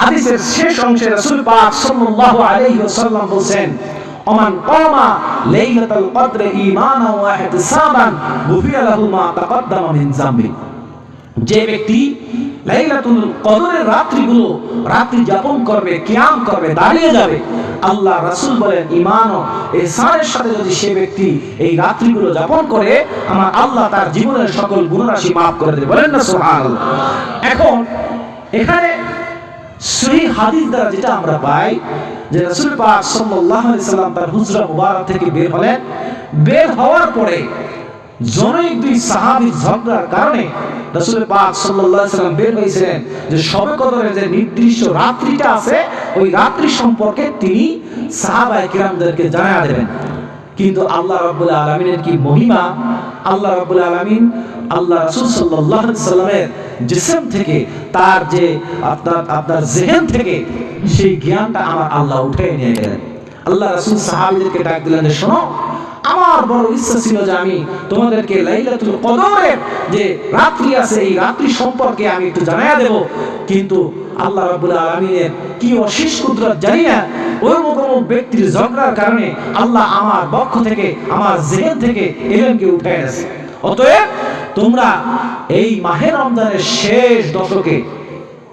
হাদিসের শেষ অংশে রাসূল পাক সাল্লাল্লাহু আলাইহি ওয়াসাল্লাম বলেন ওমান কামা লাইলাতুল কদর ঈমানান ওয়া ইহতিসাবান গুফিরা লাহু মা তাকদ্দামা মিন যামবি যে ব্যক্তি লাইলাতুল কদরের রাত্রিগুলো রাত্রি যাপন করবে, কিয়াম করবে, দাঁড়িয়ে যাবে, আল্লাহ রাসূল বলেন, ঈমান ও ইহসানের সাথে যদি সে ব্যক্তি এই রাত্রিগুলো যাপন করে, আমার আল্লাহ তার জীবনের সকল গুণরাশি মাফ করে দেবে। বলেন না সুবহানাল্লাহ। এখন এখানে সহি হাদিস দ্বারা যেটা আমরা পাই যে পাক সাল্লাল্লাহু আলাইহি সাল্লাম তার হুজরা মুবারক থেকে বের হলেন। বের হওয়ার পরে জনৈক দুই ঝগড়ার কারণে পাক সাল্লাল্লাহু আলাইহি বের হয়েছিলেন যে কদরের যে নির্দিষ্ট রাত্রিটা আছে, ওই রাত্রি সম্পর্কে তিনি সাহাবায়ে কিরামদেরকে জানায়া দেবেন। কিন্তু আল্লাহ রাব্বুল আলামিনের কি মহিমা? আল্লাহ রাব্বুল আলামিন আল্লাহ রাসূল সাল্লাল্লাহু আলাইহি সাল্লামের জিসম থেকে, তার যে আপনার আপনার জেহেন থেকে, সেই জ্ঞানটা আমার আল্লাহ উঠে নিয়ে গেলেন। আল্লাহ রাসূল সাহাবীদেরকে ডাক দিলেন শোনো, আমার বড় ইচ্ছা ছিল যে আমি তোমাদেরকে লাইলাতুল কদরের যে রাত্রি আছে, এই রাত্রি সম্পর্কে আমি একটু জানাইয়া দেব। কিন্তু আল্লাহ রাব্বুল আলামিনের কি অশেষ কুদরত জানি না ওই মতো ব্যক্তির ঝগড়ার কারণে আল্লাহ আমার পক্ষ থেকে, আমার জেহেন থেকে এলেমকে উঠে গেছে অতএব তোমরা এই মাহে রমজানের শেষ দশকে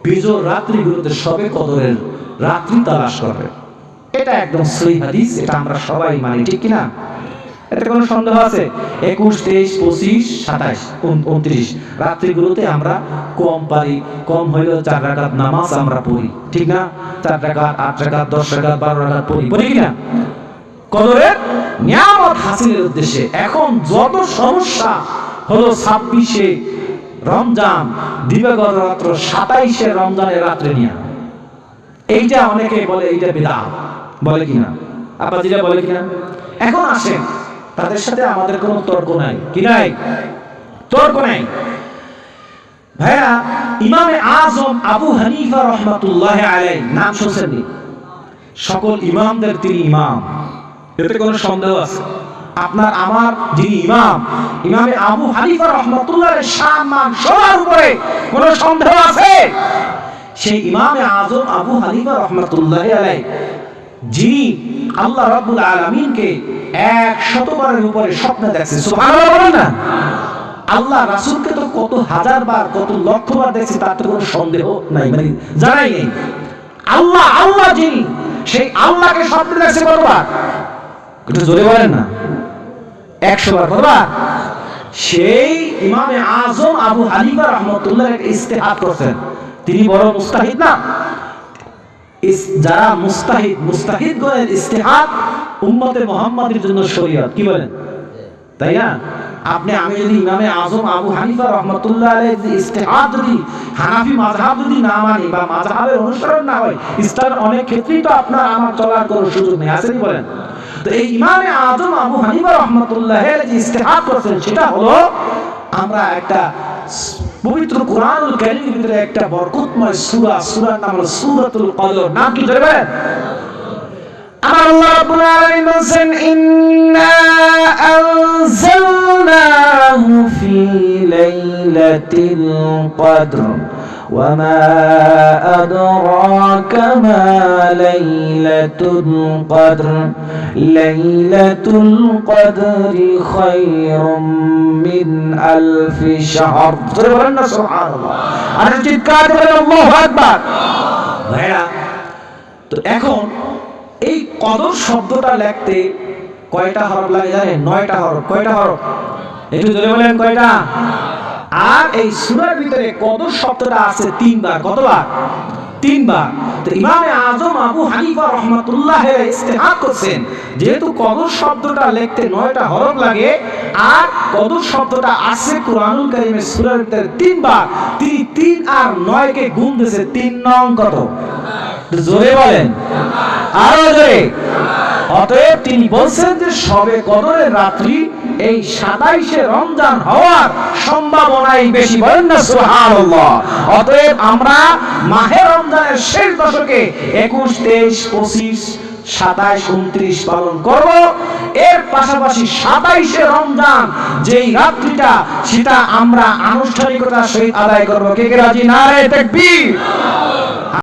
বিজোর রাত্রিগুলোতে সবে কদরের রাত্রি তালাশ করবে। এটা একদম সহি হাদিস, এটা আমরা সবাই মানি, ঠিক কিনা? এতে কোনো সন্দেহ আছে? একুশ, তেইশ, পঁচিশ, সাতাইশ উনত্রিশ। রাত্রিগুলোতে আমরা কম পারি, কম হইলেও চার নামাজ আমরা পড়ি, ঠিক না? চার রাকাত, আট রাকাত, দশ রাকাত, বারো রাকাত পড়ি পড়ি কিনা? কদরের নিয়ামত হাসিলের উদ্দেশ্যে এখন যত সমস্যা হলো ছাব্বিশে রমজান, দিবাগত রাত্র সাতাইশে রমজানের রাত্রে নিয়ে। এইটা অনেকে বলে এইটা বেদা বলে কিনা? আপাজিরা বলে কিনা? এখন আসেন, তাদের সাথে আমাদের কোনো তর্ক নাই। কি নাই? তর্ক নাই। ভাইয়া, ইমামে আজম আবু হানিফা রহমাতুল্লাহ আলাই নাম শুনছেন সকল ইমামদের তিনি ইমাম। এতে কোনো সন্দেহ আছে? আপনার আমার যিনি ইমাম, ইমামে আবু হানিফা রহমাতুল্লাহ সম্মান সবার উপরে কোনো সন্দেহ আছে? সেই ইমামে আজম আবু হানিফা রহমাতুল্লাহ আলাই যিনি আল্লাহ রাব্বুল আলামিনকে এক শতবারের উপরে স্বপ্নে দেখছে সুবহানাল্লাহ বলেন না? আল্লাহ রাসূলকে তো কত হাজার বার, কত লক্ষ বার দেখছে, তার তো কোনো সন্দেহ নাই। মানে জানাই নেই। আল্লাহ আল্লাহ যিনি, সেই আল্লাহকে স্বপ্নে দেখছে কতবার? জোরে বলেন না। কতবার? সেই ইমামে আজম আবু হানিফা রহমতুল্লাহ একটা ইস্তেহাদ করছেন। তিনি বড় মুস্তাহিদ না? যারা মুস্তাহিদ মুস্তাহিদ গণের ইস্তেহাদ উম্মতে মোহাম্মদের জন্য শরীয়ত, কি বলেন? তাই না? আপনি, আমি যদি ইমামে আজম আবু হানিফা রহমতুল্লাহ আলাইহির ইস্তেহাদ যদি, হানাফি মাযহাব যদি না মানি বা মাযহাবের অনুসরণ না হয়, ইসলামের অনেক ক্ষেত্রেই তো আপনার আমার চলার কোনো সুযোগ নেই। আসেনি বলেন? তো এই ইমামে আজম আবু হানিফা রহমতুল্লাহ যে ইস্তেহাদ করছেন, সেটা হলো আমরা একটা পবিত্র কোরআনুল কারীমের ভিতরে একটা বরকতময় সূরা, সূরার নাম হলো সূরাতুল কদর। নাম কি ধরবেন আমার আল্লাহ রাব্বুল আলামিন বলেন ইন্না আনজালনাহু ফি লাইলাতিল কদর। وما أدراك ما ليلة القدر ليلة القدر خير من ألف شهر سبحان الله أنا جد كاتب الله أكبر ভাইরা তো এখন এই কদর শব্দটা লিখতে কয়টা হরফ লাগে জানেন নয়টা হরফ কয়টা হরফ একটু জোরে বলেন কয়টা আর এই সূরার ভিতরে কদর শব্দটা আছে? তিনবার, কতবার? তিনবার। তো ইমামে আজম আবু হানিফা রহমাতুল্লাহ ইস্তেহাদ করছেন, যেহেতু কদর শব্দটা লিখতে নয়টা হরফ লাগে, আর কদর শব্দটা আছে কোরআনুল কারীমের সূরার ভিতরে তিনবার। তিনি তিন আর নয়কে গুণ দিয়েছে, তিন নং কত? জোরে বলেন। আরও জোরে। অতএব তিনি বলছেন যে সবে কদরের রাত্রি এই সাতাইশে রমজান হওয়ার সম্ভাবনাই বেশি বলেন না সুবহানাল্লাহ। অতএব আমরা মাহে রমজানের শেষ দশকে একুশ, তেইশ, পঁচিশ, সাতাইশ, উনত্রিশ পালন করব। এর পাশাপাশি সাতাইশে রমজান যেই রাত্রিটা, সেটা আমরা আনুষ্ঠানিকতার সহিত আদায় করব। কে কে রাজি? নারে তাকবীর।